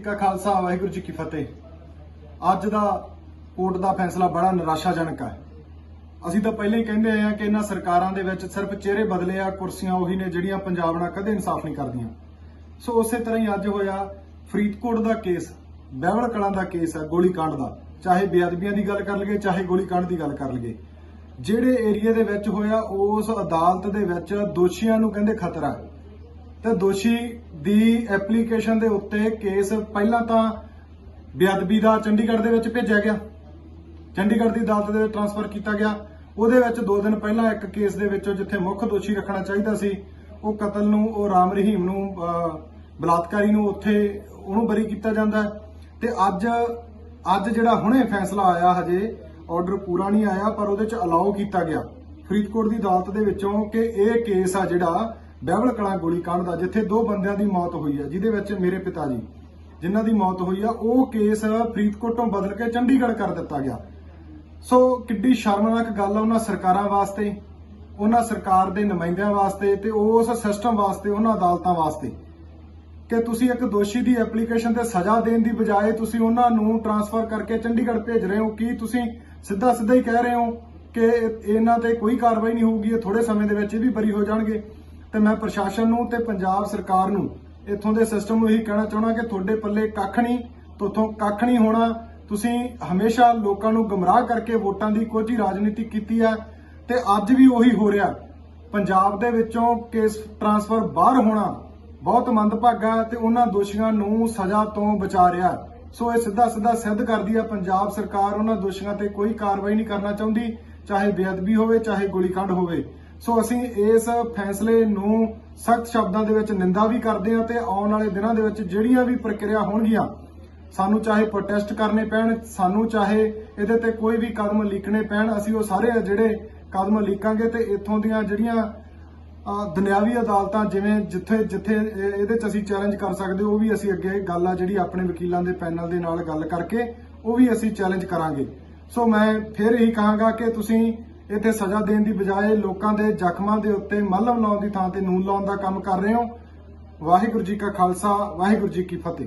ਜੀ ਕਾ ਖਾਲਸਾ, ਵਾਹਿਗੁਰੂ ਜੀ ਕੀ ਫਤਿਹ। ਅੱਜ ਦਾ ਕੋਰਟ ਦਾ ਫੈਸਲਾ ਬੜਾ ਨਿਰਾਸ਼ਾਜਨਕ ਹੈ। ਅਸੀਂ ਤਾਂ ਪਹਿਲਾਂ ਹੀ ਕਹਿੰਦੇ ਆਏ ਆ ਕਿ ਇਹਨਾਂ ਸਰਕਾਰਾਂ ਦੇ ਵਿੱਚ ਸਿਰਫ ਚਿਹਰੇ ਬਦਲੇ ਆ, ਕੁਰਸੀਆਂ ਉਹੀ ਨੇ ਜਿਹੜੀਆਂ ਪੰਜਾਬ ਨਾਲ ਕਦੇ ਇਨਸਾਫ ਨਹੀਂ ਕਰਦੀਆਂ। ਸੋ ਉਸੇ ਤਰ੍ਹਾਂ ਹੀ ਅੱਜ ਹੋਇਆ ਫਰੀਦਕੋਟ ਦਾ ਕੇਸ, ਬਹਿਵਲ ਕਲਾਂ ਦਾ ਕੇਸ ਹੈ ਗੋਲੀकांड ਦਾ। ਚਾਹੇ ਬੇਅਦਬੀਆਂ ਦੀ ਗੱਲ ਕਰ ਲਈਏ, ਚਾਹੇ ਗੋਲੀकांड ਦੀ ਗੱਲ ਕਰ ਲਈਏ। ਜਿਹੜੇ ਏਰੀਆ ਦੇ ਵਿੱਚ ਹੋਇਆ, ਉਸ ਅਦਾਲਤ ਦੇ ਵਿੱਚ ਦੋਸ਼ੀਆਂ ਨੂੰ ਕਹਿੰਦੇ ਖਤਰਾ ਤੇ ਦੋਸ਼ੀ ਦੀ ਐਪਲੀਕੇਸ਼ਨ ਦੇ ਉੱਤੇ ਕੇਸ ਪਹਿਲਾਂ ਤਾਂ ਬੇਅਦਬੀ ਦਾ ਚੰਡੀਗੜ੍ਹ ਦੇ ਵਿੱਚ ਭੇਜਿਆ ਗਿਆ। ਚੰਡੀਗੜ੍ਹ ਦੀ ਅਦਾਲਤ ਦੇ ਵਿੱਚ ਟ੍ਰਾਂਸਫਰ ਕੀਤਾ ਗਿਆ। ਉਹਦੇ ਵਿੱਚ 2 ਦਿਨ ਪਹਿਲਾਂ ਇੱਕ ਕੇਸ ਦੇ ਵਿੱਚੋਂ ਜਿੱਥੇ ਮੁੱਖ ਦੋਸ਼ੀ ਰੱਖਣਾ ਚਾਹੀਦਾ ਸੀ, ਉਹ ਕਤਲ ਨੂੰ, ਉਹ ਰਾਮ ਰਹੀਮ ਨੂੰ ਬਲਾਤਕਾਰੀ ਨੂੰ ਉੱਥੇ ਉਹਨੂੰ ਬਰੀ ਕੀਤਾ ਜਾਂਦਾ ਹੈ। ਤੇ ਅੱਜ ਅੱਜ ਜਿਹੜਾ ਹੁਣੇ ਫੈਸਲਾ ਆਇਆ ਹਜੇ ਆਰਡਰ ਪੂਰਾ ਨਹੀਂ ਆਇਆ, ਪਰ ਉਹਦੇ ਚ ਅਲਾਉ ਕੀਤਾ ਗਿਆ। ਫਰੀਦਕੋਟ ਦੀ ਅਦਾਲਤ ਦੇ ਵਿੱਚੋਂ ਕਿ ਇਹ ਕੇਸ ਆ ਜਿਹੜਾ ਬਹਿਬਲ ਕਲਾਂ ਕਾਂਡ ਦਾ, ਜਿੱਥੇ ਦੋ ਬੰਦਿਆਂ ਦੀ ਮੌਤ ਹੋਈ ਹੈ, ਜਿਹਦੇ ਵਿੱਚ ਮੇਰੇ ਪਿਤਾ ਜੀ, ਜਿਨ੍ਹਾਂ ਦੀ ਮੌਤ ਹੋਈ ਆ, ਉਹ ਕੇਸ ਫਰੀਦਕੋਟੋਂ ਬਦਲ ਕੇ ਚੰਡੀਗੜ੍ਹ ਕਰ ਦਿੱਤਾ ਗਿਆ। ਸੋ ਕਿੱਡੀ ਸ਼ਰਮਨਾਕ ਗੱਲ ਆ ਉਹਨਾਂ ਸਰਕਾਰਾਂ ਵਾਸਤੇ, ਉਹਨਾਂ ਸਰਕਾਰ ਦੇ ਨੁਮਾਇੰਦਿਆਂ ਵਾਸਤੇ ਤੇ ਉਸ ਸਿਸਟਮ ਵਾਸਤੇ, ਉਹਨਾਂ ਅਦਾਲਤਾਂ ਵਾਸਤੇ। ਕਿ ਤੁਸੀਂ ਇੱਕ ਦੋਸ਼ੀ ਦੀ ਐਪਲੀਕੇਸ਼ਨ ਤੇ ਸਜ਼ਾ ਦੇਣ ਦੀ ਬਜਾਏ ਤੁਸੀਂ ਉਹਨਾਂ ਨੂੰ ਟ੍ਰਾਂਸਫਰ ਕਰਕੇ ਚੰਡੀਗੜ੍ਹ ਭੇਜ ਰਹੇ ਹੋ, ਕੀ ਤੁਸੀਂ ਸਿੱਧਾ ਸਿੱਧਾ ਹੀ ਕਹਿ ਰਹੇ ਹੋ ਕਿ ਇਹਨਾਂ ਤੇ ਕੋਈ ਕਾਰਵਾਈ ਨਹੀਂ ਹੋਊਗੀ, ਇਹ ਥੋੜੇ ਸਮੇਂ ਦੇ ਵਿੱਚ ਇਹ ਵੀ ਬਰੀ ਹੋ ਜਾਣਗੇ? ਤੇ ਮੈਂ ਪ੍ਰਸ਼ਾਸਨ ਨੂੰ ਤੇ ਪੰਜਾਬ ਸਰਕਾਰ ਨੂੰ ਇੱਥੋਂ ਦੇ ਸਿਸਟਮ ਨੂੰ ਇਹੀ ਕਹਿਣਾ ਚਾਹਣਾ ਕਿ ਤੁਹਾਡੇ ਪੱਲੇ ਕੱਖ ਨਹੀਂ ਤੋਥੋਂ ਕੱਖ ਨਹੀਂ ਹੋਣਾ। ਤੁਸੀਂ ਹਮੇਸ਼ਾ ਲੋਕਾਂ ਨੂੰ ਗਮਰਾਹ ਕਰਕੇ ਵੋਟਾਂ ਦੀ ਕੋਝੀ ਰਾਜਨੀਤੀ ਕੀਤੀ ਹੈ ਤੇ ਅੱਜ ਵੀ ਉਹੀ ਹੋ ਰਿਹਾ। ਪੰਜਾਬ ਦੇ ਵਿੱਚੋਂ ਕੇਸ ਟਰਾਂਸਫਰ ਬਾਹਰ ਹੋਣਾ ਬਹੁਤ ਮੰਦਭਾਗਾ ਤੇ ਉਹਨਾਂ ਦੋਸ਼ੀਆਂ ਨੂੰ ਸਜ਼ਾ ਤੋਂ ਬਚਾ ਰਿਹਾ ਸੋ ਇਹ ਸਿੱਧਾ ਸਿੱਧਾ ਸਿੱਧ ਕਰਦੀ ਹੈ ਪੰਜਾਬ ਸਰਕਾਰ। ਉਹਨਾਂ ਦੋਸ਼ੀਆਂ ਤੇ ਕੋਈ ਕਾਰਵਾਈ ਨਹੀਂ ਕਰਨਾ ਚਾਹੁੰਦੀ, ਚਾਹੇ ਬੇਅਦਬੀ ਹੋਵੇ, ਚਾਹੇ ਗੋਲੀकांड ਹੋਵੇ। ਸੋ ਅਸੀਂ ਇਸ ਫੈਸਲੇ ਨੂੰ ਸਖਤ ਸ਼ਬਦਾਂ ਦੇ ਵਿੱਚ ਨਿੰਦਾ ਵੀ ਕਰਦੇ ਹਾਂ ਤੇ ਆਉਣ ਵਾਲੇ ਦਿਨਾਂ ਦੇ ਵਿੱਚ ਜਿਹੜੀਆਂ ਵੀ ਪ੍ਰਕਿਰਿਆ ਹੋਣਗੀਆਂ, ਸਾਨੂੰ ਚਾਹੇ ਪ੍ਰੋਟੈਸਟ ਕਰਨੇ ਪੈਣ, ਸਾਨੂੰ ਚਾਹੇ ਇਹਦੇ ਤੇ ਕੋਈ ਵੀ ਕਦਮ ਲਿਖਣੇ ਪੈਣ, ਅਸੀਂ ਉਹ ਸਾਰੇ ਜਿਹੜੇ ਕਦਮ ਲਿਖਾਂਗੇ ਤੇ ਇੱਥੋਂ ਦੀਆਂ ਜਿਹੜੀਆਂ ਦੁਨਿਆਵੀ ਅਦਾਲਤਾਂ ਜਿਵੇਂ ਜਿੱਥੇ ਜਿੱਥੇ ਇਹਦੇ ਚ ਅਸੀਂ ਚੈਲੰਜ ਕਰ ਸਕਦੇ ਉਹ ਵੀ ਅਸੀਂ ਅੱਗੇ ਗੱਲ ਆ ਜਿਹੜੀ ਆਪਣੇ ਵਕੀਲਾਂ ਦੇ ਪੈਨਲ ਦੇ ਨਾਲ ਗੱਲ ਕਰਕੇ, ਉਹ ਵੀ ਅਸੀਂ ਚੈਲੰਜ ਕਰਾਂਗੇ। ਸੋ ਮੈਂ ਫਿਰ ਇਹੀ ਕਹਾਂਗਾ ਕਿ ਤੁਸੀਂ ਇੱਥੇ ਸਜ਼ਾ ਦੇਣ ਦੀ ਬਜਾਏ ਲੋਕਾਂ ਦੇ ਜ਼ਖਮਾਂ ਦੇ ਉੱਤੇ ਮਲਮ ਲਾਉਣ ਦੀ ਥਾਂ ਤੇ ਨੂਨ ਲਾਉਣ ਦਾ ਕੰਮ ਕਰ ਰਹੇ ਹੋ। ਵਾਹਿਗੁਰੂ ਜੀ ਕਾ ਖਾਲਸਾ, ਵਾਹਿਗੁਰੂ ਜੀ ਕੀ ਫਤਿਹ।